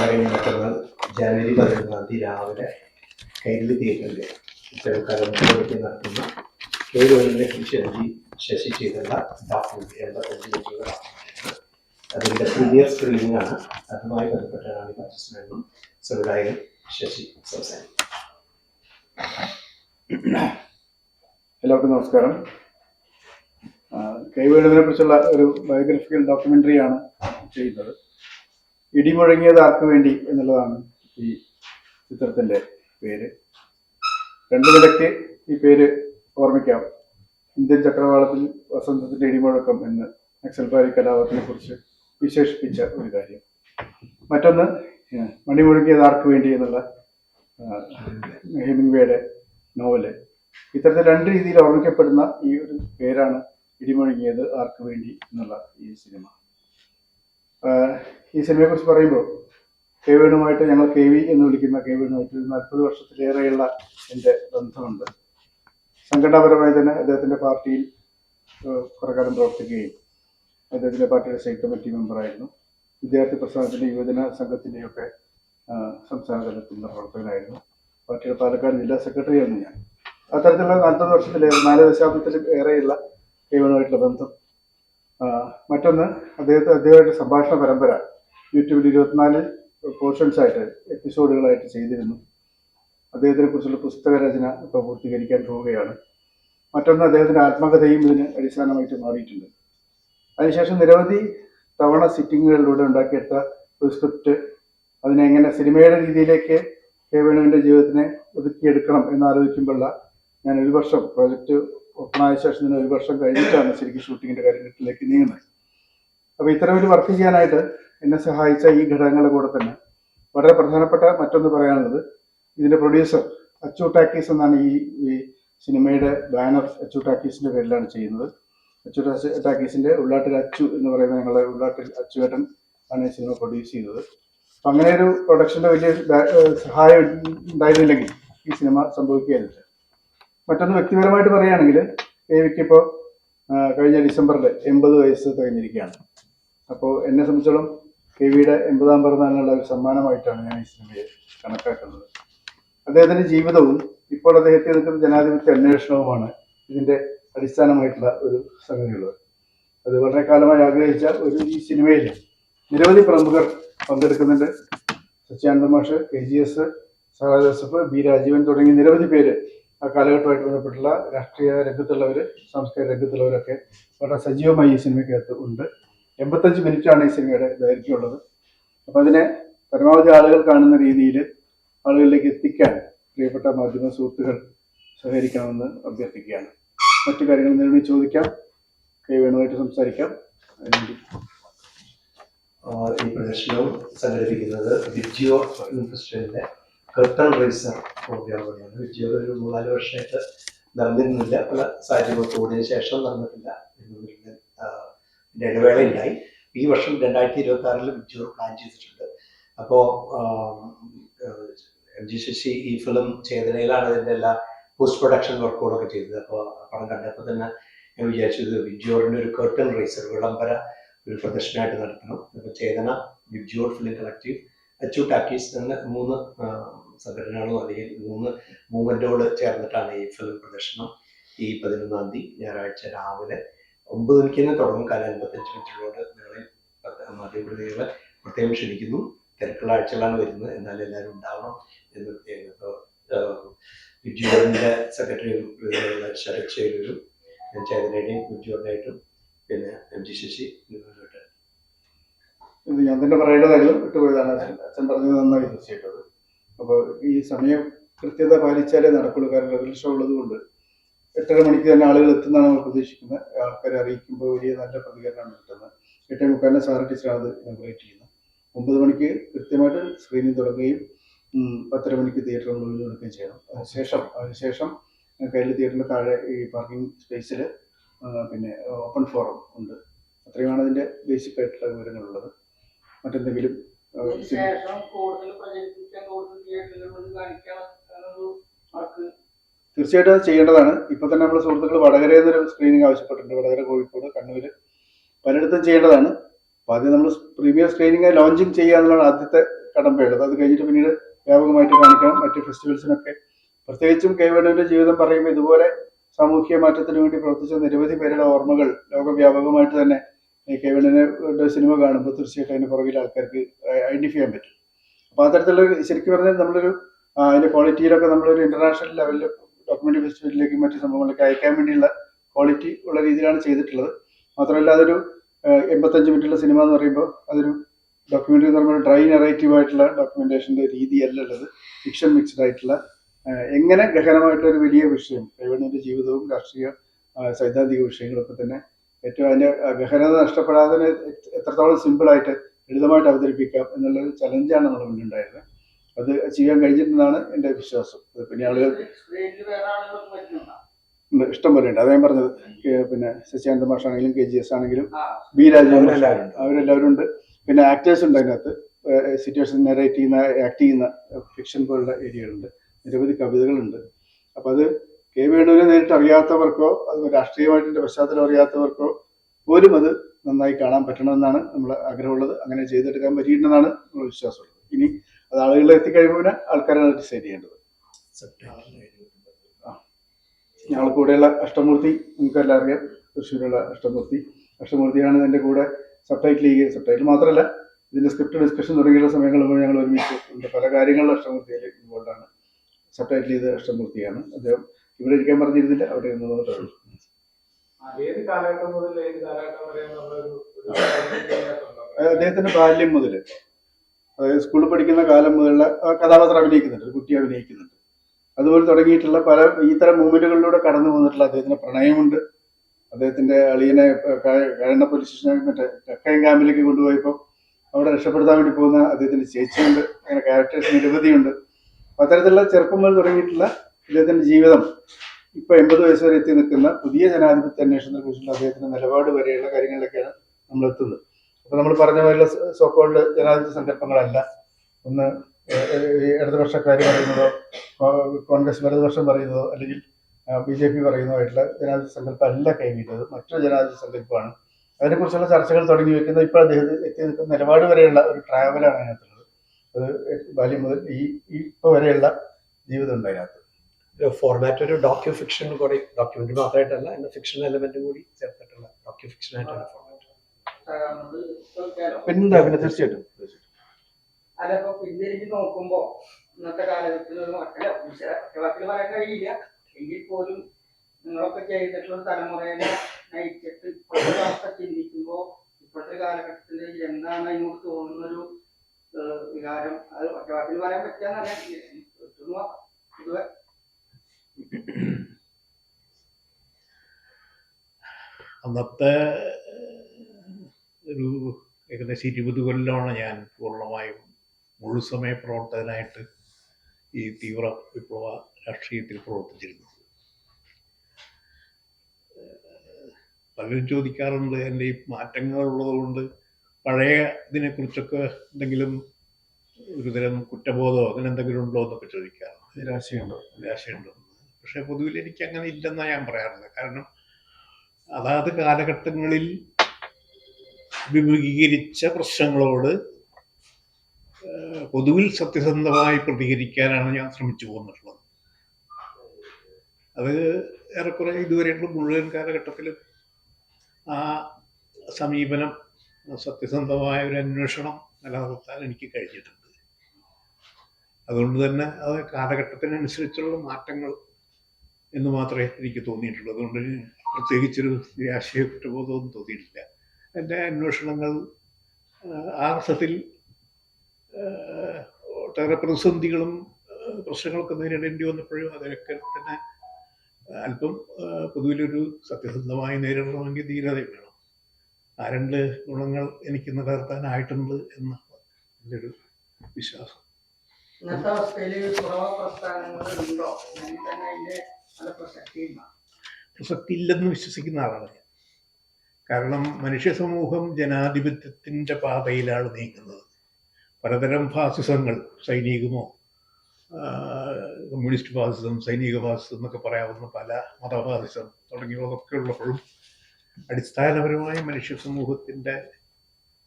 വളരെ മറ്റന്നാൾ ജനുവരി പതിനൊന്നാം തീയതി രാവിലെ കൈരളി തിയേറ്ററിൽ ഇത്തരക്കാലം നടത്തുന്ന കേരളത്തിലെ കൃഷി ശശി ചെയ്തുള്ള ഡോക്യുമെന്റ് എൺപത്തഞ്ച് മിനിറ്റുകൾ അതിന്റെ പ്രീമിയർ സ്ക്രീനിങ് ആണ്. അതുമായി ബന്ധപ്പെട്ടാണ് ഈ പാർട്ടിസിപ്പന്റും സംവിധായകൻ ശശി സംസാരിക്കുന്നത്. എല്ലാവർക്കും നമസ്കാരം. ആ, കുറിച്ചുള്ള ഒരു ബയോഗ്രഫിക്കൽ ഡോക്യുമെന്ററിയാണ് ചെയ്യുന്നത് ഇടിമുഴങ്ങിയത് ആർക്ക് വേണ്ടി എന്നുള്ളതാണ് ഈ ചിത്രത്തിന്റെ പേര്. രണ്ടു നിലയ്ക്ക് ഈ പേര് ഓർമ്മിക്കാം. ഇന്ത്യൻ ചക്രവാളത്തിൽ വസന്തത്തിന്റെ ഇടിമുഴക്കം എന്ന് നക്സൽബാരി കലാപത്തിനെ കുറിച്ച് വിശേഷിപ്പിച്ച ഒരു കാര്യം. മറ്റൊന്ന് മണിമുഴങ്ങിയത് ആർക്ക് വേണ്ടി എന്നുള്ള ഹെമിംഗ്വേയുടെ നോവൽ. ഇത്തരത്തിൽ രണ്ട് രീതിയിൽ ഓർമ്മിക്കപ്പെടുന്ന ഈ ഒരു പേരാണ് ഇടിമുഴങ്ങിയത് ആർക്ക് വേണ്ടി എന്നുള്ള ഈ സിനിമ. ഈ സിനിമയെ കുറിച്ച് പറയുമ്പോൾ കെ വേണുമായിട്ട് ഞങ്ങൾ കെ വി എന്ന് വിളിക്കുന്ന കെ വേണുമായിട്ട് നാൽപ്പത് വർഷത്തിലേറെയുള്ള എന്റെ ബന്ധമുണ്ട്. സംഘടനാപരമായി തന്നെ അദ്ദേഹത്തിന്റെ പാർട്ടിയിൽ കുറേ കാലം പ്രവർത്തിക്കുകയും അദ്ദേഹത്തിന്റെ പാർട്ടിയുടെ സ്റ്റേറ്റ് കമ്മിറ്റി മെമ്പറായിരുന്നു. വിദ്യാർത്ഥി പ്രസ്ഥാനത്തിന്റെ യുവജന സംഘത്തിന്റെയൊക്കെ സംസ്ഥാന തലത്തിലുള്ള പ്രവർത്തകനായിരുന്നു. പാർട്ടിയുടെ പാലക്കാട് ജില്ലാ സെക്രട്ടറി ആയിരുന്നു ഞാൻ. അത്തരത്തിലുള്ള നാൽപ്പത് വർഷത്തിലേറെ നാല് ദശാബ്ദത്തിൽ ഏറെയുള്ള ദൈവമായിട്ടുള്ള ബന്ധം ആ, മറ്റൊന്ന് അദ്ദേഹത്തെ അദ്ദേഹമായിട്ട് സംഭാഷണ പരമ്പര യൂട്യൂബിൽ ഇരുപത്തിനാല് പോർഷൻസ് ആയിട്ട് എപ്പിസോഡുകളായിട്ട് ചെയ്തിരുന്നു. അദ്ദേഹത്തിനെ കുറിച്ചുള്ള പുസ്തക രചന ഇപ്പോൾ പൂർത്തീകരിക്കാൻ പോവുകയാണ്. മറ്റൊന്ന് അദ്ദേഹത്തിന്റെ ആത്മകഥയും ഇതിന് അടിസ്ഥാനമായിട്ട് മാറിയിട്ടുണ്ട്. അതിനുശേഷം നിരവധി തവണ സിറ്റിങ്ങുകളിലൂടെ ഉണ്ടാക്കിയെടുത്ത ഒരു സ്ക്രിപ്റ്റ് അതിനെ എങ്ങനെ സിനിമയുടെ രീതിയിലേക്ക് കെ വേണുവിന്റെ ജീവിതത്തിനെ ഒതുക്കിയെടുക്കണം എന്നാലോചിക്കുമ്പോഴുള്ള ഞാൻ ഒരു വർഷം പ്രോജക്റ്റ് ഓപ്പണായ ശേഷം തന്നെ ഒരു വർഷം കഴിഞ്ഞിട്ടാണ് ശരിക്കും ഷൂട്ടിങ്ങിന്റെ കാര്യങ്ങളിലേക്ക് നീങ്ങുന്നത്. അപ്പൊ ഇത്തരം ഒരു വർക്ക് ചെയ്യാനായിട്ട് എന്നെ സഹായിച്ച ഈ ഘടകങ്ങളുടെ കൂടെ തന്നെ വളരെ പ്രധാനപ്പെട്ട മറ്റൊന്ന് പറയാനുള്ളത് ഇതിന്റെ പ്രൊഡ്യൂസർ അച്ചു ടാക്കീസ് എന്നാണ് ഈ ഈ സിനിമയുടെ ബാനർ അച്ചു ടാക്കീസിന്റെ പേരിലാണ് ചെയ്യുന്നത്. അച്ചു ടാക്കീസിന്റെ ഉള്ളാട്ടിൽ അച്ചു എന്ന് പറയുന്ന ഞങ്ങളുടെ ഉള്ളാട്ടിൽ അച്ചുവേട്ടൻ ആണ് ഈ സിനിമ പ്രൊഡ്യൂസ് ചെയ്തത്. അപ്പൊ അങ്ങനെ ഒരു പ്രൊഡക്ഷന്റെ വലിയ സഹായം ഉണ്ടായിരുന്നില്ലെങ്കിൽ ഈ സിനിമ സംഭവിക്കുകയായിരുന്നില്ല. മറ്റൊന്ന് വ്യക്തിപരമായിട്ട് പറയുകയാണെങ്കിൽ ദേവിക്ക് ഇപ്പോൾ കഴിഞ്ഞ ഡിസംബറിൽ എൺപത് വയസ്സ് തികഞ്ഞിരിക്കുകയാണ്. അപ്പോൾ എന്നെ സംബന്ധിച്ചോളം കെ വിയുടെ എൺപതാം പിറന്നാളിനുള്ള ഒരു സമ്മാനമായിട്ടാണ് ഞാൻ ഈ സിനിമയെ കണക്കാക്കുന്നത്. അദ്ദേഹത്തിന്റെ ജീവിതവും ഇപ്പോൾ അദ്ദേഹത്തെ നിൽക്കുന്ന ജനാധിപത്യ അന്വേഷണവുമാണ് ഇതിന്റെ അടിസ്ഥാനമായിട്ടുള്ള ഒരു സംഗതിയുള്ളത്. അത് വളരെ കാലമായി ആഗ്രഹിച്ച ഒരു ഈ സിനിമയിൽ നിരവധി പ്രമുഖർ പങ്കെടുക്കുന്നുണ്ട്. സച്ചിയാനന്ദ മാഷ് കെ ജി എസ് സഹാ ജോസഫ് ബി രാജീവൻ തുടങ്ങി നിരവധി പേര് കാലഘട്ടമായിട്ട് ബന്ധപ്പെട്ടുള്ള രാഷ്ട്രീയ രംഗത്തുള്ളവർ സാംസ്കാരിക രംഗത്തുള്ളവരൊക്കെ വളരെ സജീവമായി ഈ സിനിമയ്ക്കകത്ത് ഉണ്ട്. എൺപത്തഞ്ച് മിനിറ്റാണ് ഈ സിനിമയുടെ ദൈർഘ്യമുള്ളത്. അപ്പം അതിനെ പരമാവധി ആളുകൾ കാണുന്ന രീതിയിൽ ആളുകളിലേക്ക് എത്തിക്കാൻ പ്രിയപ്പെട്ട മാധ്യമ സുഹൃത്തുക്കൾ സഹകരിക്കണമെന്ന് അഭ്യർത്ഥിക്കുകയാണ്. മറ്റു കാര്യങ്ങൾ നേരിട്ട് ചോദിക്കാം. കെ വേണുമായിട്ട് സംസാരിക്കാം. ഈ പ്രദർശനവും സംഘടിപ്പിക്കുന്നത് വിജിയോ ഫെസ്റ്റിവലിന്റെ കർട്ടൺ റേസർ പ്രോഗ്രാമുകളാണ് വിജയോട് ഒരു മൂന്നാൽ വർഷമായിട്ട് നടന്നിരുന്നില്ല. പല സാഹചര്യങ്ങൾ കൂടിയതിനു ശേഷം നടന്നിട്ടില്ല ഇടവേള ഉണ്ടായി. ഈ വർഷം രണ്ടായിരത്തി ഇരുപത്തി ആറിൽ വിജിയോ പ്ലാൻ ചെയ്തിട്ടുണ്ട്. അപ്പോൾ എം ജി ശശി ഈ ഫിലിം ചേതനയിലാണ് ഇതിന്റെ എല്ലാ പോസ്റ്റ് പ്രൊഡക്ഷൻ വർക്കുകളൊക്കെ ചെയ്തത്. അപ്പോൾ പടം കണ്ടപ്പോൾ തന്നെ ഞാൻ വിചാരിച്ചു ഇത് വിജയോറിന്റെ ഒരു കർട്ടൺ റേസർ വിളംബര ഒരു പ്രദർശനമായിട്ട് നടത്തണം. അപ്പോൾ ചേതന വിജയോർ ഫിലിം കളക്റ്റീവ് അച്ചു ടാക്കീസ് എന്ന മൂന്ന് സംഘടനകളും അല്ലെങ്കിൽ മൂന്ന് മൂവ്മെന്റോട് ചേർന്നിട്ടാണ് ഈ ഫിലിം പ്രദർശനം ഈ പതിനൊന്നാം തീയതി ഞായറാഴ്ച രാവിലെ ഒമ്പത് മണിക്ക് തന്നെ തുടങ്ങും. കാരണം അൻപത്തഞ്ച് മിനിറ്റിലോട് നിങ്ങളെ മാധ്യമപ്രതികളെ പ്രത്യേകം ക്ഷണിക്കുന്നു. തിരക്കുള്ള ആഴ്ചകളാണ് വരുന്നത്. എന്നാലും എല്ലാവരും ഉണ്ടാവണം എന്ന് വിബ്ജിയോറിന്റെ സെക്രട്ടറിയും ശരത് ചേരൂരും ചേതനയുടെയും വിബ്ജിയോറിനായിട്ടും പിന്നെ എം ജി ശശി എന്നിവരുമായിട്ട്. ഞാൻ തന്നെ പറയേണ്ടതായിരുന്നു വിട്ടുപോയതാണ്. അച്ഛൻ പറഞ്ഞത് നന്നായി. തീർച്ചയായിട്ടും. അപ്പോൾ ഈ സമയം കൃത്യത പാലിച്ചാലേ നടക്കുള്ളൂ. കാരണം റെഗുലർ ഷോ ഉള്ളത് കൊണ്ട് എട്ടര മണിക്ക് തന്നെ ആളുകൾ എത്തുന്നതാണ് നമ്മൾ പ്രതീക്ഷിക്കുന്നത്. ആൾക്കാരെ അറിയിക്കുമ്പോൾ വലിയ നല്ല പ്രതികരണമാണ് കിട്ടുന്നത്. എട്ടേ മുക്കാലിന് സാറ് ടീച്ചറാണ് അത് ഇനോഗ്രേറ്റ് ചെയ്യുന്നത്. ഒമ്പത് മണിക്ക് കൃത്യമായിട്ട് സ്ക്രീനിങ് തുടങ്ങുകയും പത്തര മണിക്ക് തിയേറ്ററിൽ നമ്മൾ ഒഴിഞ്ഞെടുക്കുകയും ചെയ്യണം. അതിനുശേഷം അതിനുശേഷം കയ്യിൽ തിയേറ്ററിന് താഴെ ഈ പാർക്കിംഗ് സ്പേസിൽ പിന്നെ ഓപ്പൺ ഫോറം ഉണ്ട്. അത്രയുമാണ് അതിന്റെ ബേസിക് ആയിട്ടുള്ള വിവരങ്ങളുള്ളത്. മറ്റെന്തെങ്കിലും തീർച്ചയായിട്ടും അത് ചെയ്യേണ്ടതാണ്. ഇപ്പൊ തന്നെ നമ്മുടെ സുഹൃത്തുക്കൾ വടകരയിൽ നിന്നൊരു സ്ക്രീനിങ് ആവശ്യപ്പെട്ടിട്ടുണ്ട്. വടകര കോഴിക്കോട് കണ്ണൂര്. പലയിടത്തും ചെയ്യേണ്ടതാണ്. അപ്പൊ ആദ്യം നമ്മൾ പ്രീമിയർ സ്ക്രീനിങ് ലോഞ്ചിങ് ചെയ്യുക എന്നുള്ളതാണ് ആദ്യത്തെ കടമ്പയുള്ളത് അത് കഴിഞ്ഞിട്ട് പിന്നീട് വ്യാപകമായിട്ട് കാണിക്കണം. മറ്റ് ഫെസ്റ്റിവൽസിനൊക്കെ പ്രത്യേകിച്ചും കൈവേണുവിന്റെ ജീവിതം പറയുമ്പോൾ ഇതുപോലെ സാമൂഹ്യ മാറ്റത്തിന് വേണ്ടി പ്രവർത്തിച്ച നിരവധി പേരുടെ ഓർമ്മകൾ ലോകവ്യാപകമായിട്ട് തന്നെ കൈവേണുവിന്റെ സിനിമ കാണുമ്പോൾ തീർച്ചയായിട്ടും അതിന് പുറകിൽ ആൾക്കാർക്ക് ഐഡന്റിഫൈ ചെയ്യാൻ പറ്റും. അപ്പോൾ അത്തരത്തിലുള്ള ശരിക്കും പറഞ്ഞാൽ നമ്മളൊരു അതിന്റെ ക്വാളിറ്റിയിലൊക്കെ നമ്മളൊരു ഇന്റർനാഷണൽ ലെവലിൽ ഡോക്യുമെന്ററി ഫെസ്റ്റിവലിലേക്കും മറ്റു സംഭവങ്ങളിലേക്ക് അയക്കാൻ വേണ്ടിയുള്ള ക്വാളിറ്റി ഉള്ള രീതിയിലാണ് ചെയ്തിട്ടുള്ളത്. മാത്രമല്ല അതൊരു എൺപത്തഞ്ച് മിനിറ്റുള്ള സിനിമ എന്ന് പറയുമ്പോൾ അതൊരു ഡോക്യുമെന്ററി എന്ന് പറയുമ്പോൾ ഡ്രൈ നെറേറ്റീവ് ആയിട്ടുള്ള ഡോക്യുമെന്റേഷന്റെ രീതിയല്ല ഉള്ളത്. ഫിക്ഷൻ മിക്സ്ഡ് ആയിട്ടുള്ള എങ്ങനെ ഗഹനമായിട്ടുള്ള ഒരു വലിയ വിഷയം കൈവണ്ണിന്റെ ജീവിതവും രാഷ്ട്രീയ സൈദ്ധാന്തിക വിഷയങ്ങളൊക്കെ തന്നെ ഏറ്റവും അതിന്റെ ഗഹനത നഷ്ടപ്പെടാതെ എത്രത്തോളം സിമ്പിൾ ആയിട്ട് ലളിതമായിട്ട് അവതരിപ്പിക്കാം എന്നുള്ളൊരു ചലഞ്ചാണ് നമ്മുടെ മുന്നിലുണ്ടായിരുന്നത്. അത് ചെയ്യാൻ കഴിഞ്ഞിട്ടുണ്ടെന്നാണ് എന്റെ വിശ്വാസം. പിന്നെ ആളുകൾ ഇഷ്ടം പോലെ ഉണ്ട്. അദ്ദേഹം പറഞ്ഞത്. പിന്നെ ശശികാന്ത മാഷാണെങ്കിലും കെ ജി എസ് ആണെങ്കിലും ബി രാജേന്ദ്രൻ അവരെല്ലാവരും ഉണ്ട്. അവരെല്ലാവരും ഉണ്ട്. പിന്നെ ആക്ടേഴ്സ് ഉണ്ട് അതിനകത്ത്. സിറ്റുവേഷൻ നെറേറ്റ് ചെയ്യുന്ന ആക്ട് ചെയ്യുന്ന ഫിക്ഷൻ പോലുള്ള ഏരിയകളുണ്ട്. നിരവധി കവിതകളുണ്ട്. അപ്പം അത് കെ വേണുവിനെ നേരിട്ട് അറിയാത്തവർക്കോ അത് രാഷ്ട്രീയമായിട്ടിന്റെ പശ്ചാത്തലം അറിയാത്തവർക്കോ പോലും അത് നന്നായി കാണാൻ പറ്റണമെന്നാണ് നമ്മൾ ആഗ്രഹമുള്ളത്. അങ്ങനെ ചെയ്തെടുക്കാൻ പറ്റിയിട്ടുണ്ടെന്നാണ് നമ്മൾ വിശ്വാസമുള്ളത്. ഇനി അത് ആളുകളിൽ എത്തിക്കഴിയുമ്പോൾ പിന്നെ ആൾക്കാരാണ് ഡിസൈഡ് ചെയ്യേണ്ടത്. ഞങ്ങൾ കൂടെയുള്ള അഷ്ടമൂർത്തി നിങ്ങൾക്കെല്ലാം അറിയാം തൃശ്ശൂരുള്ള അഷ്ടമൂർത്തി. അഷ്ടമൂർത്തിയാണ് എന്റെ കൂടെ സബ്ടൈറ്റിൽ ചെയ്യുക സബ്ടൈറ്റിൽ മാത്രമല്ല ഇതിന്റെ സ്ക്രിപ്റ്റ് ഡിസ്കഷൻ തുടങ്ങിയുള്ള സമയങ്ങളിൽ ഞങ്ങൾ ഒരുമിച്ച് പല കാര്യങ്ങളിലും അഷ്ടമൂർത്തിയിൽ ഇൻവോൾവ് ആണ്. സബ്ടൈറ്റിൽ ചെയ്ത അഷ്ടമൂർത്തിയാണ്. അദ്ദേഹം ഇവിടെ ഇരിക്കാൻ പറഞ്ഞിരുന്നില്ല അവിടെ ഇരുന്നത് ഏത് കാലഘട്ടം മുതൽ ഏത് കാലഘട്ടം വരെ അദ്ദേഹത്തിന്റെ ബാല്യം മുതൽ. അതായത് സ്കൂളിൽ പഠിക്കുന്ന കാലം മുതലുള്ള കഥാപാത്രം അഭിനയിക്കുന്നുണ്ട് കുട്ടി അഭിനയിക്കുന്നുണ്ട്. അതുപോലെ തുടങ്ങിയിട്ടുള്ള പല ഇത്തരം മൂവ്മെന്റുകളിലൂടെ കടന്നു വന്നിട്ടുള്ള അദ്ദേഹത്തിന്റെ പ്രണയമുണ്ട്. അദ്ദേഹത്തിന്റെ അളിയനെ കഴണ്ണ പോലീസ് സ്റ്റേഷനെ മറ്റേ ചക്കയം ക്യാമ്പിലേക്ക് കൊണ്ടുപോയപ്പോൾ അവിടെ രക്ഷപ്പെടുത്താൻ വേണ്ടി പോകുന്ന അദ്ദേഹത്തിന്റെ ചേച്ചിയുണ്ട്. അങ്ങനെ ക്യാരക്ടേഴ്സ് നിരവധിയുണ്ട്. അത്തരത്തിലുള്ള ചെറുപ്പം മുതൽ തുടങ്ങിയിട്ടുള്ള അദ്ദേഹത്തിന്റെ ജീവിതം ഇപ്പൊ എൺപത് വയസ്സ് വരെ എത്തി നിൽക്കുന്ന പുതിയ ജനാധിപത്യ അന്വേഷണത്തെ കുറിച്ചുള്ള അദ്ദേഹത്തിന്റെ നിലപാട് വരെയുള്ള കാര്യങ്ങളിലൊക്കെയാണ് നമ്മൾ എത്തുന്നത്. അപ്പൊ നമ്മൾ പറഞ്ഞ പോലെ സോക്കോൾഡ് ജനാധിപത്യ സങ്കല്പങ്ങളല്ല. ഒന്ന് ഇടതുപക്ഷക്കാർ പറയുന്നതോ കോൺഗ്രസ് വലതുപക്ഷം പറയുന്നതോ അല്ലെങ്കിൽ ബി ജെ പി പറയുന്നതായിട്ടുള്ള ജനാധിപത്യ സങ്കല്പം അല്ല കൈവിട്ടത് മറ്റൊരു ജനാധിപത്യ സങ്കല്പമാണ്. അതിനെക്കുറിച്ചുള്ള ചർച്ചകൾ തുടങ്ങി വെക്കുന്ന ഇപ്പോൾ അദ്ദേഹം എത്തി നിൽക്കുന്ന നിലപാട് വരെയുള്ള ഒരു ട്രാവലാണ് അതിനകത്തുള്ളത്. അത് ബാല്യം മുതൽ ഈ ഇപ്പോൾ വരെയുള്ള ജീവിതം ഉണ്ട് അതിനകത്ത്. ഫോർമാറ്റ് ഒരു ഡോക്യു ഫിക്ഷൻ കൂടി ഡോക്യുമെന്റ് മാത്രമായിട്ടല്ല എന്ന ഫിക്ഷൻ എലമെന്റ് കൂടി ചേർത്തിട്ടുള്ള ഡോക്യു ഫിക്ഷൻ ആയിട്ടുള്ള ഫോർമാറ്റ് പിന്നെന്താ പിന്നെ തീർച്ചയായിട്ടും ഇപ്പൊ പിന്തിരിഞ്ഞ് നോക്കുമ്പോ ഇന്നത്തെ കാലഘട്ടത്തിൽ മക്കളെ ഒറ്റവാക്കിൽ പറയാൻ കഴിയില്ല. എങ്കിൽ പോലും നിങ്ങളൊക്കെ ചെയ്തിട്ടുള്ള തലമുറയെ നയിച്ചിട്ട് ഇപ്പോഴത്തെ അവസ്ഥ ചിന്തിക്കുമ്പോ ഇപ്പോഴത്തെ കാലഘട്ടത്തിൽ എന്താണ് അതിനോട് തോന്നുന്നൊരു ഒരു വികാരം? അത് ഒറ്റവാട്ടിൽ പറയാൻ പറ്റാന്നറിയാം പൊതുവെ അന്നത്തെ ഒരു ഏകദേശം ഇരുപത് കൊല്ലമാണ് ഞാൻ പൂർണമായും മുഴുസമയ പ്രവർത്തകനായിട്ട് ഈ തീവ്ര വിപ്ലവ രാഷ്ട്രീയത്തിൽ പ്രവർത്തിച്ചിരുന്നത്. ഏഹ് പലരും ചോദിക്കാറുണ്ട് എന്റെ ഈ മാറ്റങ്ങൾ ഉള്ളതുകൊണ്ട് പഴയ ഇതിനെക്കുറിച്ചൊക്കെ എന്തെങ്കിലും ഒരുതരം കുറ്റബോധമോ അങ്ങനെ എന്തെങ്കിലും ഉണ്ടോ? എന്നൊക്കെ ചോദിക്കാറുണ്ട്. നിരാശയുണ്ടോ നിരാശയുണ്ട് പക്ഷെ പൊതുവിൽ എനിക്ക് അങ്ങനെ ഇല്ലെന്നാണ് ഞാൻ പറയാറുള്ളത്. കാരണം അതാത് കാലഘട്ടങ്ങളിൽ അഭിമുഖീകരിച്ച പ്രശ്നങ്ങളോട് പൊതുവിൽ സത്യസന്ധമായി പ്രതികരിക്കാനാണ് ഞാൻ ശ്രമിച്ചു പോന്നിട്ടുള്ളത്. അത് ഏറെക്കുറെ ഇതുവരെയുള്ള മുഴുവൻ കാലഘട്ടത്തിലും ആ സമീപനം സത്യസന്ധമായ ഒരു അന്വേഷണം നിലനിർത്താൻ എനിക്ക് കഴിഞ്ഞിട്ടുണ്ട്. അതുകൊണ്ട് തന്നെ അത് കാലഘട്ടത്തിനനുസരിച്ചുള്ള മാറ്റങ്ങൾ എന്ന് മാത്രമേ എനിക്ക് തോന്നിയിട്ടുള്ളൂ. അതുകൊണ്ട് പ്രത്യേകിച്ചൊരു നിരാശയ കുറ്റബോധമൊന്നും തോന്നിയിട്ടില്ല. എന്റെ അന്വേഷണങ്ങൾ ആ അർത്ഥത്തിൽ ഒട്ടേറെ പ്രതിസന്ധികളും പ്രശ്നങ്ങളൊക്കെ നേരിടേണ്ടി വന്നപ്പോഴും അതിനൊക്കെ തന്നെ അല്പം പൊതുവിലൊരു സത്യസന്ധമായി നേരിടണമെങ്കിൽ ധീരത വേണം. ആ രണ്ട് ഗുണങ്ങൾ എനിക്ക് നിലനിർത്താനായിട്ടുണ്ട് എന്നാണ് എന്റെ ഒരു വിശ്വാസം. ഇന്നത്തെ അവസ്ഥയിൽ കുറവ് പ്രസ്ഥാനങ്ങൾ ഉണ്ടോ ഞാൻ തന്നെ പ്രസക്തിയില്ല പ്രസക്തി ഇല്ലെന്ന് വിശ്വസിക്കുന്ന ആളാണ് ഞാൻ. കാരണം മനുഷ്യ സമൂഹം ജനാധിപത്യത്തിന്റെ പാതയിലാണ് നീങ്ങുന്നത്. പലതരം ഫാസിസങ്ങൾ സൈനികമോ കമ്മ്യൂണിസ്റ്റ് ഫാസിസം സൈനിക ഫാസിസം എന്നൊക്കെ പറയാവുന്ന പല മതഫാസിസം തുടങ്ങിയവതൊക്കെ ഉള്ളപ്പോഴും അടിസ്ഥാനപരമായ മനുഷ്യ സമൂഹത്തിന്റെ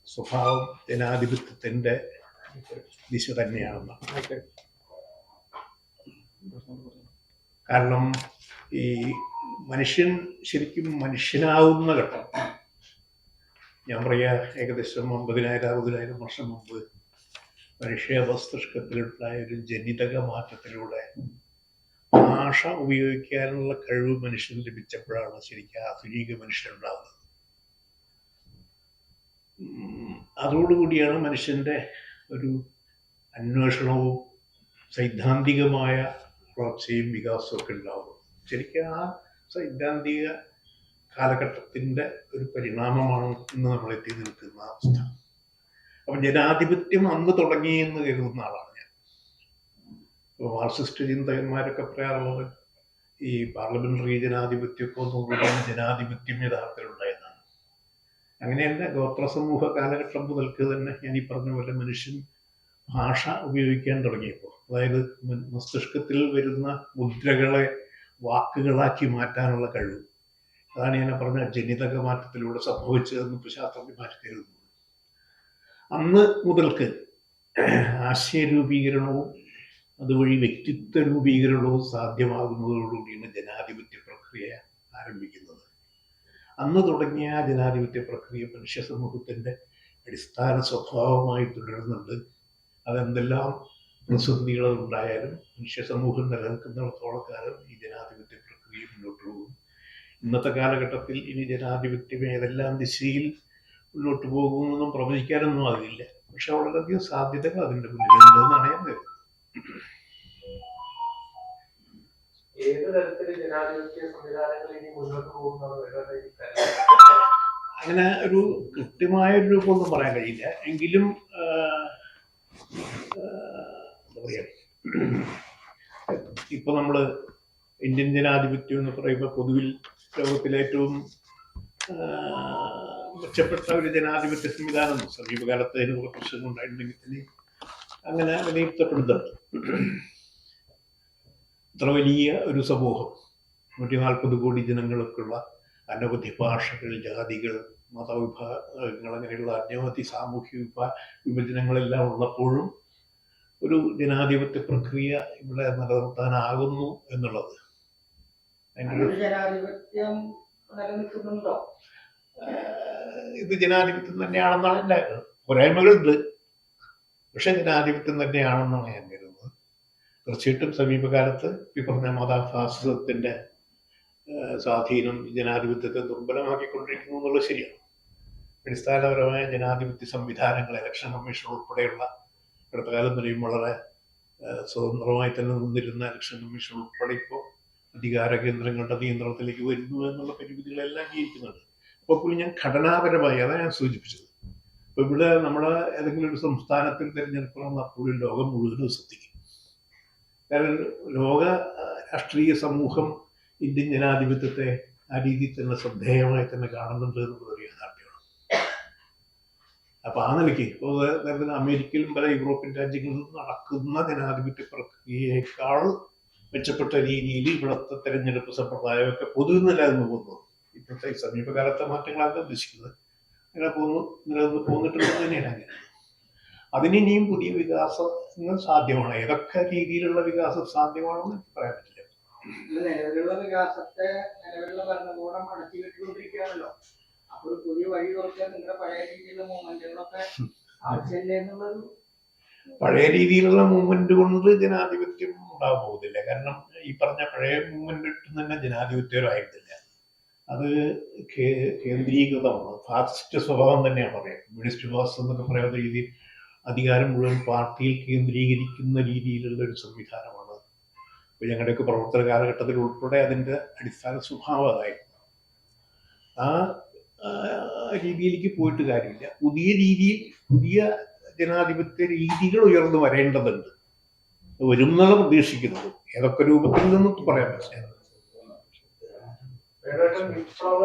സ്വഭാവം ജനാധിപത്യത്തിന്റെ ദിശ തന്നെയാണെന്നാണ്. കാരണം ഈ മനുഷ്യൻ ശരിക്കും മനുഷ്യനാവുന്ന ഘട്ടം. ഞാൻ പറയാ ഏകദേശം അമ്പതിനായിരം അറുപതിനായിരം വർഷം മുമ്പ് മനുഷ്യ മസ്തിഷ്കത്തിലുണ്ടായ ഒരു ജനിതക മാറ്റത്തിലൂടെ ഭാഷ ഉപയോഗിക്കാനുള്ള കഴിവ് മനുഷ്യന് ലഭിച്ചപ്പോഴാണ് ശരിക്കും ആധുനിക മനുഷ്യനുണ്ടാവുന്നത് അതോടുകൂടിയാണ് മനുഷ്യന്റെ ഒരു അന്വേഷണവും സൈദ്ധാന്തികമായ വളർച്ചയും വികാസവും ഒക്കെ ഉണ്ടാവുന്നത് ശരിക്കും ആ സൈദ്ധാന്തിക കാലഘട്ടത്തിന്റെ ഒരു പരിണാമമാണ് ഇന്ന് നമ്മൾ എത്തി നിൽക്കുന്ന അവസ്ഥ. അപ്പം ജനാധിപത്യം അന്ന് തുടങ്ങി എന്ന് കരുതുന്ന ആളാണ് ഞാൻ. ഇപ്പോൾ മാർക്സിസ്റ്റ് ചിന്തകന്മാരൊക്കെ പറയാറുള്ളത് ഈ പാർലമെന്ററി ജനാധിപത്യമൊക്കെ നോക്കുമ്പോൾ ജനാധിപത്യം യഥാർത്ഥത്തിലുണ്ടായതാണ്. അങ്ങനെയല്ല ഗോത്ര സമൂഹ കാലഘട്ടം മുതൽക്ക് തന്നെ ഞാൻ ഈ പറഞ്ഞ പോലെ മനുഷ്യൻ ഭാഷ ഉപയോഗിക്കാൻ തുടങ്ങിയപ്പോൾ അതായത് മസ്തിഷ്കത്തിൽ വരുന്ന മുദ്രകളെ വാക്കുകളാക്കി മാറ്റാനുള്ള കഴിവ്. അതാണ് ഞാൻ പറഞ്ഞ ജനിതക മാറ്റത്തിലൂടെ സംഭവിച്ചതെന്ന് ഇപ്പോൾ ശാസ്ത്രജ്ഞന്മാർ കരുതുന്നു അന്ന് മുതൽക്ക് ആശയരൂപീകരണവും അതുവഴി വ്യക്തിത്വ രൂപീകരണവും സാധ്യമാകുന്നതോടുകൂടിയാണ് ജനാധിപത്യ പ്രക്രിയ ആരംഭിക്കുന്നത്. അന്ന് തുടങ്ങിയ ആ ജനാധിപത്യ പ്രക്രിയ മനുഷ്യ സമൂഹത്തിന്റെ അടിസ്ഥാന സ്വഭാവമായി തുടരുന്നുണ്ട്. അതെന്തെല്ലാം പ്രതിസന്ധികൾ ഉണ്ടായാലും മനുഷ്യ സമൂഹം നിലനിൽക്കുന്നിടത്തോളം കാലം ഈ ജനാധിപത്യ പ്രക്രിയ മുന്നോട്ട് പോകും. ഇന്നത്തെ കാലഘട്ടത്തിൽ ഇനി ജനാധിപത്യം ഏതെല്ലാം ദിശയിൽ മുന്നോട്ട് പോകുമെന്നൊന്നും പ്രവചിക്കാനൊന്നും അതില്ല പക്ഷെ വളരെയധികം സാധ്യതകൾ അതിന്റെ മുന്നിലുണ്ടെന്നാണ് ഞാൻ കരുതുന്നത്. ഏത് തരത്തിൽ ജനാധിപത്യ സംവിധാനങ്ങൾ ഇനി മുന്നോട്ട് പോകുന്നത് വേറെ അങ്ങനെ ഒരു കൃത്യമായ ഒരു രൂപമൊന്നും പറയാൻ കഴിയില്ല. എങ്കിലും പറയാ. ഇപ്പൊ നമ്മൾ ഇന്ത്യൻ ജനാധിപത്യം എന്ന് പറയുമ്പോൾ പൊതുവിൽ ലോകത്തിലെ ഏറ്റവും മെച്ചപ്പെട്ട ഒരു ജനാധിപത്യ സംവിധാനം സമീപകാലത്ത് അതിന് കുറെ പ്രശ്നങ്ങൾ ഉണ്ടായിട്ടുണ്ടെങ്കിൽ തന്നെ അങ്ങനെ വിലയിരുത്തപ്പെടുന്നുണ്ട്. ഇത്ര വലിയ ഒരു സമൂഹം നൂറ്റി നാൽപ്പത് കോടി ജനങ്ങൾക്കുള്ള അനവധി ഭാഷകൾ ജാതികൾ മതവിഭാഗങ്ങൾ അങ്ങനെയുള്ള അനവധി സാമൂഹ്യ വിഭാ വിഭജനങ്ങളെല്ലാം ഉള്ളപ്പോഴും ഒരു ജനാധിപത്യ പ്രക്രിയ ഇവിടെ നിലനിർത്താനാകുന്നു എന്നുള്ളത്. ജനാധിപത്യം നിലനിൽക്കുന്നുണ്ടോ? ഇത് ജനാധിപത്യം തന്നെയാണെന്നാണ് എന്റെ പോരായ്മകളുണ്ട്. പക്ഷെ ജനാധിപത്യം തന്നെയാണെന്നാണ് ഞാൻ കരുതുന്നത്. തീർച്ചയായിട്ടും സമീപകാലത്ത് ഈ പറഞ്ഞ മതഫാസിസത്തിന്റെ ആഹ് സ്വാധീനം ജനാധിപത്യത്തെ ദുർബലമാക്കിക്കൊണ്ടിരിക്കുന്നു എന്നുള്ളത് ശരിയാണ്. അടിസ്ഥാനപരമായ ജനാധിപത്യ സംവിധാനങ്ങൾ ഇലക്ഷൻ കമ്മീഷൻ ഉൾപ്പെടെയുള്ള അടുത്ത കാലം വരെയും വളരെ സ്വതന്ത്രമായി തന്നെ നിന്നിരുന്ന ഇലക്ഷൻ കമ്മീഷൻ ഉൾപ്പെടെ ഇപ്പോൾ അധികാര കേന്ദ്രങ്ങളുടെ നിയന്ത്രണത്തിലേക്ക് വരുന്നു എന്നുള്ള പരിമിതികളെല്ലാം ജീവിക്കുന്നുണ്ട് അപ്പോൾ പുള്ളി ഞാൻ ഘടനാപരമായി അതാണ് ഞാൻ സൂചിപ്പിച്ചത്. അപ്പോൾ ഇവിടെ നമ്മുടെ ഏതെങ്കിലും ഒരു സംസ്ഥാനത്തിൽ തിരഞ്ഞെടുപ്പ് നടന്നപ്പോഴും ലോകം മുഴുവനും ശ്രദ്ധിക്കും. കാരണം ലോക രാഷ്ട്രീയ സമൂഹം ഇന്ത്യൻ ജനാധിപത്യത്തെ ആ രീതിയിൽ തന്നെ ശ്രദ്ധേയമായി തന്നെ കാണുന്നുണ്ട് എന്നുള്ളത് അപ്പൊ ആ നിലയ്ക്ക് ഇപ്പോൾ അമേരിക്കയിലും പല യൂറോപ്യൻ രാജ്യങ്ങളിലും നടക്കുന്ന ജനാധിപത്യ പ്രക്രിയയേക്കാൾ മെച്ചപ്പെട്ട രീതിയിൽ ഇവിടുത്തെ തെരഞ്ഞെടുപ്പ് സമ്പ്രദായമൊക്കെ പൊതുവെ നിലനിന്ന് പോകുന്നു. ഇപ്പോഴത്തെ സമീപകാലത്തെ മാറ്റങ്ങളാണ് ഉദ്ദേശിക്കുന്നത്. അങ്ങനെ പോകുന്നു നിലനിന്ന് പോന്നിട്ടുണ്ടെന്ന് തന്നെയാണ് അതിന് ഇനിയും പുതിയ വികാസങ്ങൾ സാധ്യമാണ്. ഏതൊക്കെ രീതിയിലുള്ള വികാസം സാധ്യമാണെന്ന് എനിക്ക് പറയാൻ പറ്റില്ല. നിലവിലുള്ള വികാസത്തെ നിലവിലുള്ള ഭരണകൂടം അടച്ചു കെട്ടിക്കൊണ്ടിരിക്കുകയാണല്ലോ അപ്പൊ ഒരു പുതിയ വഴി തുറക്കാൻ നിങ്ങളുടെ പഴയ രീതിയിലുള്ള മൂവ്മെന്റുകളൊക്കെ ആവശ്യമില്ല എന്നുള്ളത് പഴയ രീതിയിലുള്ള മൂവ്മെന്റ് കൊണ്ട് ജനാധിപത്യം ഉണ്ടാകാൻ പോകുന്നില്ല കാരണം ഈ പറഞ്ഞ പഴയ മൂവ്മെന്റ് തന്നെ ജനാധിപത്യമായിരുന്നില്ല അത് കേന്ദ്രീകൃതമാണ്. ഫാസിസ്റ്റ് സ്വഭാവം തന്നെയാണ് പറയാം കമ്മ്യൂണിസ്റ്റ് ഫാസ്റ്റ് എന്നൊക്കെ പറയുന്ന രീതിയിൽ അധികാരം മുഴുവൻ പാർട്ടിയിൽ കേന്ദ്രീകരിക്കുന്ന രീതിയിലുള്ള ഒരു സംവിധാനമാണ്. ഇപ്പൊ ഞങ്ങളുടെയൊക്കെ പ്രവർത്തന കാലഘട്ടത്തിൽ ഉൾപ്പെടെ അതിന്റെ അടിസ്ഥാന സ്വഭാവം അതായിരുന്നു. ആ, രീതിയിലേക്ക് പോയിട്ട് കാര്യമില്ല. പുതിയ രീതിയിൽ പുതിയ ജനാധിപത്യ രീതികൾ ഉയർന്നു വരേണ്ടതുണ്ട്. വരും എന്നാണ് പ്രതീക്ഷിക്കുന്നത് ഏതൊക്കെ രൂപത്തിൽ നിന്നും പറയാൻ പറ്റില്ല. മാർസത്തിന്റെ വിപ്ലവ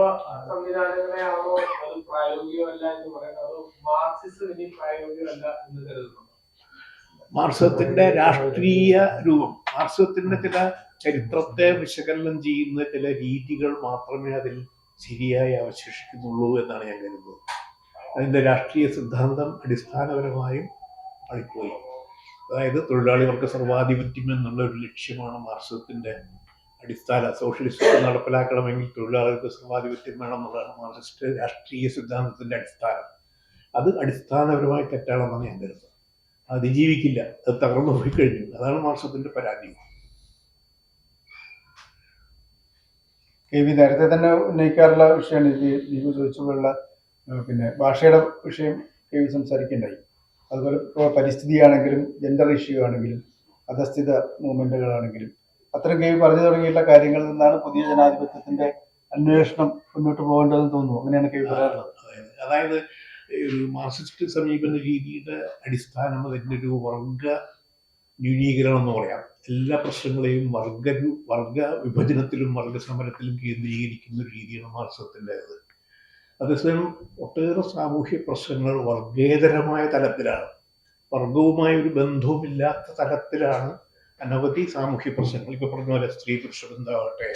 സംവിധാനങ്ങളെയാണോ അത് പ്രായോഗികമല്ല എന്ന് പറയുന്നത്? അതോ മാർക്സിസം ഇനി പ്രായോഗികമല്ല എന്ന് കരുതുന്നു മാർക്സത്തിന്റെ രാഷ്ട്രീയ രൂപം. മാർസത്തിന്റെ ചില ചരിത്രത്തെ വിശകലനം ചെയ്യുന്ന ചില രീതികൾ മാത്രമേ അതിൽ ശരിയായി അവശേഷിക്കുന്നുള്ളൂ എന്നാണ് ഞാൻ കരുതുന്നത്. അതിന്റെ രാഷ്ട്രീയ സിദ്ധാന്തം അടിസ്ഥാനപരമായും ആയിപ്പോയി അതായത് തൊഴിലാളികൾക്ക് സർവാധിപത്യം എന്നുള്ള ഒരു ലക്ഷ്യമാണ് മാർസത്തിന്റെ അടിസ്ഥാന സോഷ്യലിസ്റ്റ് നടപ്പിലാക്കണമെങ്കിൽ തൊഴിലാളികൾക്ക് സർവാധിപത്യം വേണം എന്നുള്ളതാണ് മാർക്സിസ്റ്റ് രാഷ്ട്രീയ സിദ്ധാന്തത്തിന്റെ അടിസ്ഥാനം. അത് അടിസ്ഥാനപരമായി തെറ്റാണെന്നാണ് ഞാൻ കരുതുന്നത്. അതിജീവിക്കില്ല. അത് തകർന്നു പോയി കഴിഞ്ഞു. അതാണ് മാർസത്തിന്റെ പരാജയം. കെ വി നേരത്തെ തന്നെ ഉന്നയിക്കാറുള്ള വിഷയമാണ് ഇത് ദീപു ചോദിച്ചുള്ള പിന്നെ ഭാഷയുടെ വിഷയം കെ വി സംസാരിക്കേണ്ടായി. അതുപോലെ പരിസ്ഥിതിയാണെങ്കിലും ജെൻഡർ ഇഷ്യൂ ആണെങ്കിലും അധസ്ഥിത മൂവ്മെന്റുകളാണെങ്കിലും അത്തരം കെ വി പറഞ്ഞു തുടങ്ങിയിട്ടുള്ള കാര്യങ്ങളിൽ നിന്നാണ് പുതിയ ജനാധിപത്യത്തിന്റെ അന്വേഷണം മുന്നോട്ട് പോകേണ്ടതെന്ന് തോന്നുന്നു. അങ്ങനെയാണ് കെ വി പറയാറുള്ളത്. അതായത് മാർക്സിസ്റ്റ് സമീപന രീതിയുടെ അടിസ്ഥാനം അതിന്റെ ഒരു വർഗ ന്യൂനീകരണം എന്ന് പറയാം. എല്ലാ പ്രശ്നങ്ങളെയും വർഗ വർഗ വിഭജനത്തിലും വർഗ സമരത്തിലും കേന്ദ്രീകരിക്കുന്ന ഒരു രീതിയാണ് മാർസത്തിന്റേത് അതേസമയം ഒട്ടേറെ സാമൂഹ്യ പ്രശ്നങ്ങൾ വർഗേതരമായ തലത്തിലാണ്. വർഗവുമായി ഒരു ബന്ധവുമില്ലാത്ത തലത്തിലാണ് അനവധി സാമൂഹ്യ പ്രശ്നങ്ങൾ. ഇപ്പൊ പറഞ്ഞ പോലെ സ്ത്രീ പുരുഷ ബന്ധമാകട്ടെ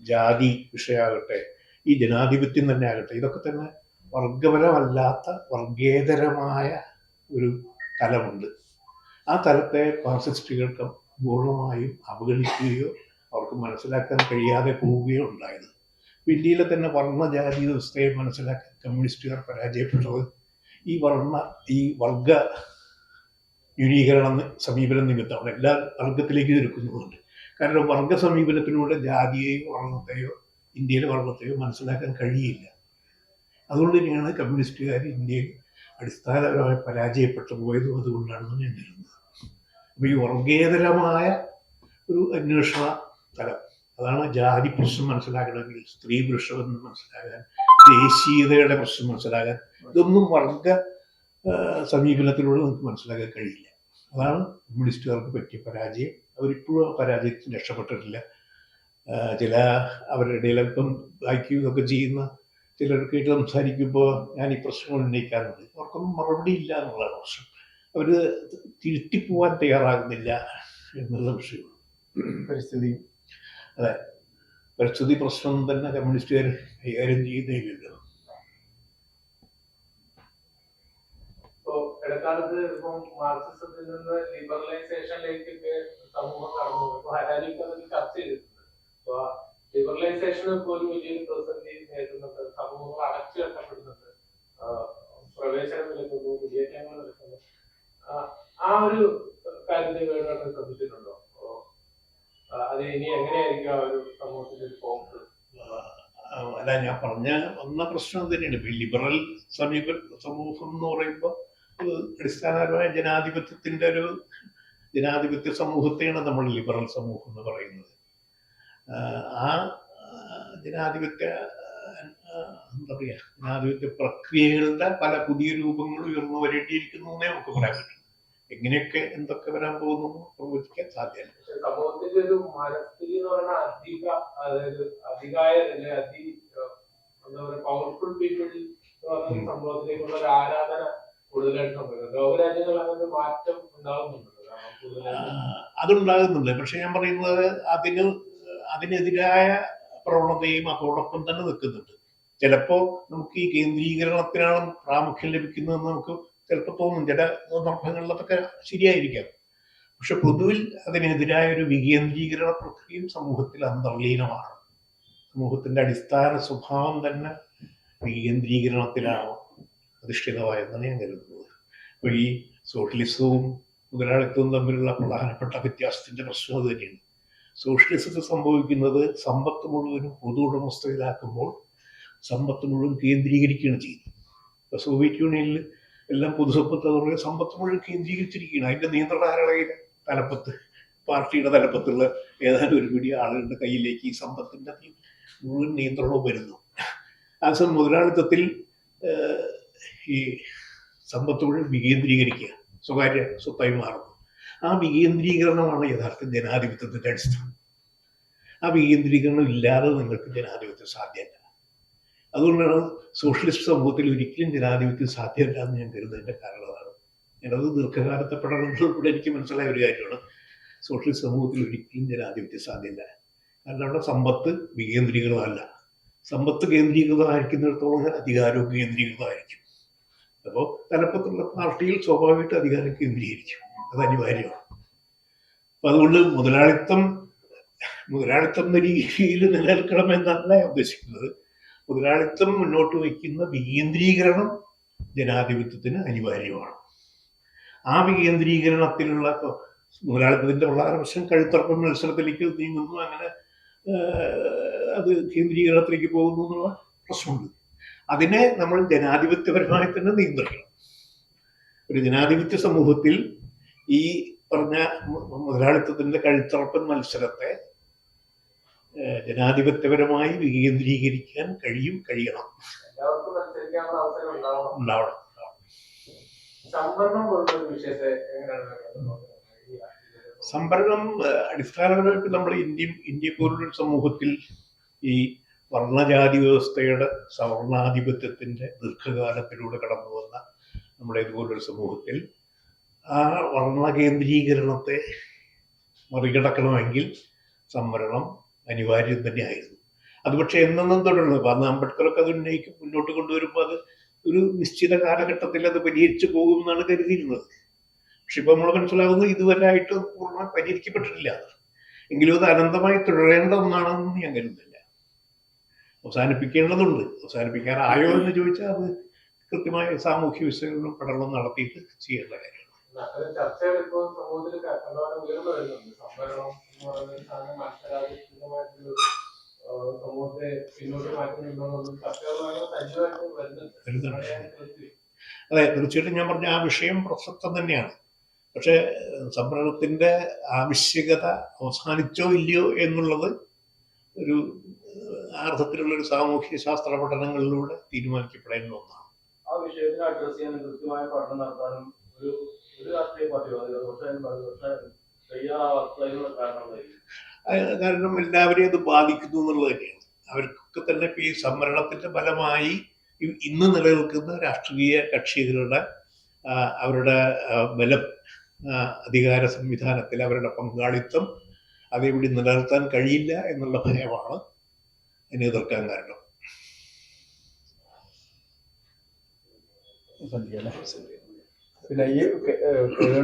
ജാതി വിഷയമാകട്ടെ ഈ ജനാധിപത്യം തന്നെ ആകട്ടെ ഇതൊക്കെ തന്നെ വർഗപരമല്ലാത്ത വർഗേതരമായ ഒരു തലമുണ്ട്. ആ തലത്തെ മാർക്സിസ്റ്റുകൾക്ക് പൂർണമായും അവഗണിക്കുകയോ അവർക്ക് മനസ്സിലാക്കാൻ കഴിയാതെ പോവുകയോ ഉണ്ടായത്. ഇന്ത്യയിലെ തന്നെ വർണജാതി വ്യവസ്ഥയെ മനസ്സിലാക്കാൻ കമ്മ്യൂണിസ്റ്റുകാർ പരാജയപ്പെട്ടത് ഈ വർണ ഈ വർഗ ന്യൂനീകരണം സമീപനം നിമിത്തമാണ്. എല്ലാ വർഗത്തിലേക്ക് എടുക്കുന്നതുകൊണ്ട്. കാരണം വർഗ സമീപനത്തിലൂടെ ജാതിയെയോ വർണത്തെയോ ഇന്ത്യയിലെ വർണത്തെയോ മനസ്സിലാക്കാൻ കഴിയില്ല. അതുകൊണ്ട് തന്നെയാണ് കമ്മ്യൂണിസ്റ്റുകാർ ഇന്ത്യയിൽ അടിസ്ഥാനപരമായി പരാജയപ്പെട്ടു പോയതും അതുകൊണ്ടാണെന്ന് ഞാൻ കരുതുന്നത്. ഈ വർഗേതരമായ ഒരു അന്വേഷണ തലം. അതാണ് ജാതി പ്രശ്നം മനസ്സിലാക്കണമെങ്കിൽ സ്ത്രീ പുരുഷമെന്ന് മനസ്സിലാകാൻ ദേശീയതയുടെ പ്രശ്നം മനസ്സിലാകാൻ ഇതൊന്നും വർഗ സമീപനത്തിലൂടെ നമുക്ക് മനസ്സിലാക്കാൻ കഴിയില്ല. അതാണ് കമ്മ്യൂണിസ്റ്റുകാർക്ക് പറ്റിയ പരാജയം. അവരിപ്പോഴും ആ പരാജയത്തിൽ രക്ഷപ്പെട്ടിട്ടില്ല. ചില അവരുടെ ഇടയിൽ അല്പം വായിക്കുകയും ഇതൊക്കെ ചെയ്യുന്ന ചിലർക്കായിട്ട് സംസാരിക്കുമ്പോൾ ഞാൻ ഈ പ്രശ്നങ്ങൾ ഉന്നയിക്കാറുണ്ട്. അവർക്കൊന്നും മറുപടി ഇല്ല എന്നുള്ളതാണ് പ്രശ്നം. അവർ തിരുത്തിപ്പോവാൻ തയ്യാറാകുന്നില്ല എന്നുള്ള വിഷയം. പരിസ്ഥിതി അതെ പരിസ്ഥിതി പ്രശ്നം തന്നെ കമ്മ്യൂണിസ്റ്റുകാർ കൈകാര്യം ചെയ്യുന്നില്ലല്ലോ. ഇടക്കാലത്ത് നിന്ന് സമൂഹം. ഇപ്പൊ സമൂഹങ്ങൾ ആ, ഒരു കാര്യത്തിൽ വേണ്ടത് ശ്രദ്ധിച്ചിട്ടുണ്ടോ? അത് ഇനി എങ്ങനെയായിരിക്കും ആ ഒരു സമൂഹത്തിന്റെ പോക്ക് അല്ല ഞാൻ പറഞ്ഞ വന്ന പ്രശ്നം തന്നെയാണ്. ഇപ്പൊ ലിബറൽ സമീപ സമൂഹം എന്ന് പറയുമ്പോൾ അടിസ്ഥാനപരമായ ജനാധിപത്യത്തിന്റെ ഒരു ജനാധിപത്യ സമൂഹത്തെയാണ് നമ്മൾ ലിബറൽ സമൂഹം എന്ന് പറയുന്നത്. ആ, ജനാധിപത്യ പറയുക ജനാധിപത്യ പ്രക്രിയകളുടെ പല പുതിയ രൂപങ്ങൾ ഉയർന്നു വരേണ്ടിയിരിക്കുന്നു എന്നേ നമുക്ക് പറയാൻ പറ്റും. എങ്ങനെയൊക്കെ എന്തൊക്കെ വരാൻ പോകുന്നു പ്രവചിക്കാൻ സാധ്യമല്ല പക്ഷെ സമൂഹത്തിന്റെ ഒരു മനസ്ഥിതി എന്ന് പറയുന്ന അധിക അതായത് അധികായ അല്ലെ അതി ഏഹ്, എന്താ പറയുക പവർഫുൾ പീപ്പിൾ എന്ന് പറയുന്ന ഉം. സംഭവത്തിലേക്കുള്ള ഒരു ആരാധന കൂടുതലായിട്ട് സംഭവിക്കുന്നത് ലോകരാജ്യങ്ങളിൽ അങ്ങനെ ഒരു മാറ്റം ഉണ്ടാകുന്നുണ്ട് കാരണം ആ, കൂടുതലായിട്ട് അതുണ്ടാകുന്നുണ്ട്. പക്ഷെ ഞാൻ പറയുന്നത് അതിന് അതിനെതിരായ പ്രവണതയും അതോടൊപ്പം തന്നെ നിൽക്കുന്നുണ്ട്. ചിലപ്പോ നമുക്ക് ഈ കേന്ദ്രീകരണത്തിനാണ് പ്രാമുഖ്യം ലഭിക്കുന്നതെന്ന് നമുക്ക് ചിലപ്പോൾ തോന്നും. ചില സന്ദർഭങ്ങളിലൊക്കെ ശരിയായിരിക്കാം. പക്ഷെ പൊതുവിൽ അതിനെതിരായ ഒരു വികേന്ദ്രീകരണ പ്രക്രിയയും സമൂഹത്തിൽ അന്തർലീനമാണ്. സമൂഹത്തിന്റെ അടിസ്ഥാന സ്വഭാവം തന്നെ വികേന്ദ്രീകരണത്തിലാണ് അധിഷ്ഠിതമായെന്നാണ് ഞാൻ കരുതുന്നത്. അപ്പൊ ഈ സോഷ്യലിസവും മുതലാളിത്തവും തമ്മിലുള്ള പ്രധാനപ്പെട്ട വ്യത്യാസത്തിന്റെ പ്രശ്നം അത് തന്നെയാണ്. സോഷ്യലിസത്തിൽ സംഭവിക്കുന്നത് സമ്പത്ത് മുഴുവനും പൊതു ഉടമസ്ഥയിലാക്കുമ്പോൾ സമ്പത്ത് മുഴുവൻ കേന്ദ്രീകരിക്കുകയാണ് ചെയ്യുന്നത്. ഇപ്പൊ സോവിയറ്റ് യൂണിയനിൽ എല്ലാം പൊതുസമ്പത്ത് പറയുന്നത് സമ്പത്ത് മുഴുവൻ കേന്ദ്രീകരിച്ചിരിക്കുകയാണ്. അതിന്റെ നിയന്ത്രണാരുടെ തലപ്പത്ത് പാർട്ടിയുടെ തലപ്പത്തുള്ള ഏതാനും ഒരു പിടി ആളുകളുടെ കയ്യിലേക്ക് ഈ സമ്പത്തിന്റെ മുഴുവൻ നിയന്ത്രണവും വരുന്നു. അതേസമയം മുതലാളിത്തത്തിൽ ഈ സമ്പത്ത് മുഴുവൻ വികേന്ദ്രീകരിക്കുക. സ്വകാര്യ സ്വത്തായി മാറുന്നു. ആ വികേന്ദ്രീകരണമാണ് യഥാർത്ഥ ജനാധിപത്യത്തിന്റെ അടിസ്ഥാനം. ആ വികേന്ദ്രീകരണം ഇല്ലാതെ നിങ്ങൾക്ക് ജനാധിപത്യം സാധ്യമല്ല. അതുകൊണ്ടാണ് സോഷ്യലിസ്റ്റ് സമൂഹത്തിൽ ഒരിക്കലും ജനാധിപത്യം സാധ്യമല്ല എന്ന് ഞാൻ കരുതുന്നതിന്റെ കാരണമാണ് ഞാനത് ദീർഘകാലത്തെ പഠനങ്ങളിലൂടെ എനിക്ക് മനസ്സിലായ ഒരു കാര്യമാണ്. സോഷ്യലിസ്റ്റ് സമൂഹത്തിൽ ഒരിക്കലും ജനാധിപത്യം സാധ്യമല്ല. കാരണം അവിടെ സമ്പത്ത് വികേന്ദ്രീകൃതമല്ല. സമ്പത്ത് കേന്ദ്രീകൃതമായിരിക്കുന്നിടത്തോളം അധികാരവും കേന്ദ്രീകൃതമായിരിക്കും. അപ്പോൾ തലപ്പത്തുള്ള പാർട്ടിയിൽ സ്വാഭാവികമായിട്ട് അധികാരം കേന്ദ്രീകരിക്കും. അത് അനിവാര്യമാണ്. അപ്പം അതുകൊണ്ട് മുതലാളിത്തം മുതലാളിത്തം എന്ന രീതിയിൽ നിലനിൽക്കണമെന്നല്ല ഞാൻ ഉദ്ദേശിക്കുന്നത്. മുതലാളിത്തം മുന്നോട്ട് വയ്ക്കുന്ന വികേന്ദ്രീകരണം ജനാധിപത്യത്തിന് അനിവാര്യമാണ്. ആ വികേന്ദ്രീകരണത്തിലുള്ള മുതലാളിത്തത്തിന്റെ വളരെ പ്രശ്നം കഴുത്തർപ്പം മത്സരത്തിലേക്ക് നീങ്ങുന്നു. അങ്ങനെ അത് കേന്ദ്രീകരണത്തിലേക്ക് പോകുന്നു എന്നുള്ള പ്രശ്നമുണ്ട്. അതിനെ നമ്മൾ ജനാധിപത്യപരമായി തന്നെ നിയന്ത്രിക്കണം. ഒരു ജനാധിപത്യ സമൂഹത്തിൽ ഈ പറഞ്ഞ മുതലാളിത്തത്തിന്റെ കഴുത്തറപ്പൻ മത്സരത്തെ ജനാധിപത്യപരമായി വികേന്ദ്രീകരിക്കാൻ കഴിയും കഴിയണം. ഉണ്ടാവണം. സംവരണം അടിസ്ഥാനപരമായിട്ട് നമ്മൾ ഇന്ത്യ ഇന്ത്യ പോലുള്ള സമൂഹത്തിൽ ഈ വർണജാതി വ്യവസ്ഥയുടെ സവർണാധിപത്യത്തിന്റെ ദീർഘകാലത്തിലൂടെ കടന്നു വന്ന നമ്മുടെ ഇതുപോലൊരു സമൂഹത്തിൽ ആ വർണ കേന്ദ്രീകരണത്തെ മറികടക്കണമെങ്കിൽ സംവരണം അനിവാര്യം തന്നെയായിരുന്നു. അത് പക്ഷേ എന്നെന്നും തുടരുന്നു കാരണം അംബേദ്കറൊക്കെ അത് ഉന്നയിക്കും മുന്നോട്ട് കൊണ്ടുവരുമ്പോൾ അത് ഒരു നിശ്ചിത കാലഘട്ടത്തിൽ അത് പരിഹരിച്ചു പോകും എന്നാണ് കരുതിയിരുന്നത്. പക്ഷെ ഇപ്പൊ നമ്മൾ മനസ്സിലാകുന്നു ഇതുവരെ ആയിട്ട് പൂർണമായി പരിഹരിക്കപ്പെട്ടിട്ടില്ല. എങ്കിലും അത് അനന്തമായി തുടരേണ്ട ഒന്നാണെന്ന് ഞാൻ കരുതുന്നില്ല. അവസാനിപ്പിക്കേണ്ടതുണ്ട്. അവസാനിപ്പിക്കാറായോ എന്ന് ചോദിച്ചാൽ അത് കൃത്യമായ സാമൂഹ്യ വിശകലനം പഠനം നടത്തിയിട്ട് ചെയ്യേണ്ട കാര്യമാണ് ഇപ്പോൾ സമൂഹത്തിൽ കണ്ടമാനം ഉയർന്നു വരുന്നുണ്ട്. സംവരണം എന്ന് പറയുന്ന സാധനം മത്സരാധിഷ്ഠിതമായിട്ടുള്ള സമൂഹത്തെ പിന്നോട്ട് മാറ്റുന്നുണ്ടോന്നുള്ള ചർച്ചകൾ വളരെ സജീവമായിട്ട് വരുന്നുണ്ട്. അതെ തീർച്ചയായിട്ടും ഞാൻ പറഞ്ഞ ആ വിഷയം പ്രസക്തം തന്നെയാണ്. പക്ഷേ ഏഹ്, സംവരണത്തിന്റെ ആവശ്യകത അവസാനിച്ചോ ഇല്ലയോ എന്നുള്ളത് ഒരു അർത്ഥത്തിലുള്ള ഒരു സാമൂഹ്യ ശാസ്ത്ര പഠനങ്ങളിലൂടെ തീരുമാനിക്കപ്പെടേണ്ട ഒന്നാണ്. ആ വിഷയത്തിൽ അഡ്രസ് ചെയ്യാൻ കൃത്യമായ പഠനം നടത്താനും ഒരു ഒരു രാഷ്ട്രീയ പാർട്ടിയോ? ഇടതുപക്ഷമായാലും വലതുപക്ഷമായാലും തയ്യാറാവാത്തതിനുള്ള കാരണം കാരണം എല്ലാവരെയും അത് ബാധിക്കുന്നു എന്നുള്ളത് തന്നെയാണ്. അവർക്കൊക്കെ തന്നെ ഇപ്പൊ ഈ സംവരണത്തിന്റെ ഫലമായി ഇന്ന് നിലനിൽക്കുന്ന രാഷ്ട്രീയ കക്ഷികളുടെ അവരുടെ ബലം അധികാര സംവിധാനത്തിൽ അവരുടെ പങ്കാളിത്തം അതേപടി നിലനിർത്താൻ കഴിയില്ല എന്നുള്ള ഭയമാണ് അതിനെ എതിർക്കാൻ കാരണം. സന്ധ്യ? പിന്നെ ഈ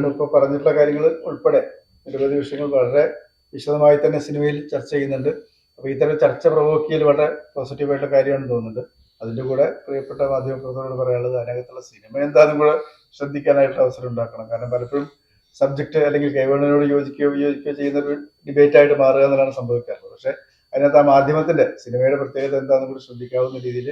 ഇപ്പൊ പറഞ്ഞിട്ടുള്ള കാര്യങ്ങൾ ഉൾപ്പെടെ നിരവധി വിഷയങ്ങൾ വളരെ വിശദമായി തന്നെ സിനിമയിൽ ചർച്ച ചെയ്യുന്നുണ്ട്. അപ്പൊ ഇത്തരം ചർച്ച പ്രവോക്കിയിൽ വളരെ പോസിറ്റീവ് ആയിട്ടുള്ള കാര്യമാണെന്ന് തോന്നുന്നുണ്ട്. അതിന്റെ കൂടെ പ്രിയപ്പെട്ട മാധ്യമപ്രവർത്തകരോട് പറയാനുള്ളത് അതിനകത്തുള്ള സിനിമ എന്താണെന്നും കൂടെ ശ്രദ്ധിക്കാനായിട്ട് അവസരം ഉണ്ടാക്കണം. കാരണം പലപ്പോഴും സബ്ജക്റ്റ് അല്ലെങ്കിൽ കൈവണ്ണനോട് യോജിക്കുകയോ വിയോജിക്കുകയോ ചെയ്യുന്ന ഒരു ഡിബേറ്റ് ആയിട്ട് മാറുക എന്നുള്ളതാണ് സംഭവിക്കാറുള്ളത്. പക്ഷേ അതിനകത്ത് ആ മാധ്യമത്തിന്റെ സിനിമയുടെ പ്രത്യേകത എന്താണെന്ന് കൂടി ശ്രദ്ധിക്കാവുന്ന രീതിയിൽ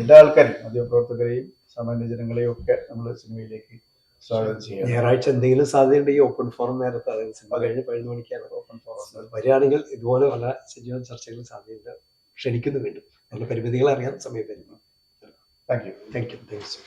എല്ലാ ആൾക്കാരെയും മാധ്യമപ്രവർത്തകരെയും സാമാന്യ ജനങ്ങളെയും ഒക്കെ നമ്മൾ സിനിമയിലേക്ക് സ്വാഗതം ചെയ്യാം. ഞായറാഴ്ച എന്തെങ്കിലും സാധ്യതയുണ്ട് ഈ ഓപ്പൺ ഫോറം നേരത്തെ അതായത് സിനിമ കഴിഞ്ഞ് പതിനൊന്ന് മണിക്കാണ് ഓപ്പൺ ഫോറം വരികയാണെങ്കിൽ ഇതുപോലെ പല സജീവ ചർച്ചകളും സാധ്യത ക്ഷണിക്കുന്നു വീണ്ടും. നല്ല പരിമിതികൾ അറിയാൻ സമയം തരുന്നു thank you thank you thank you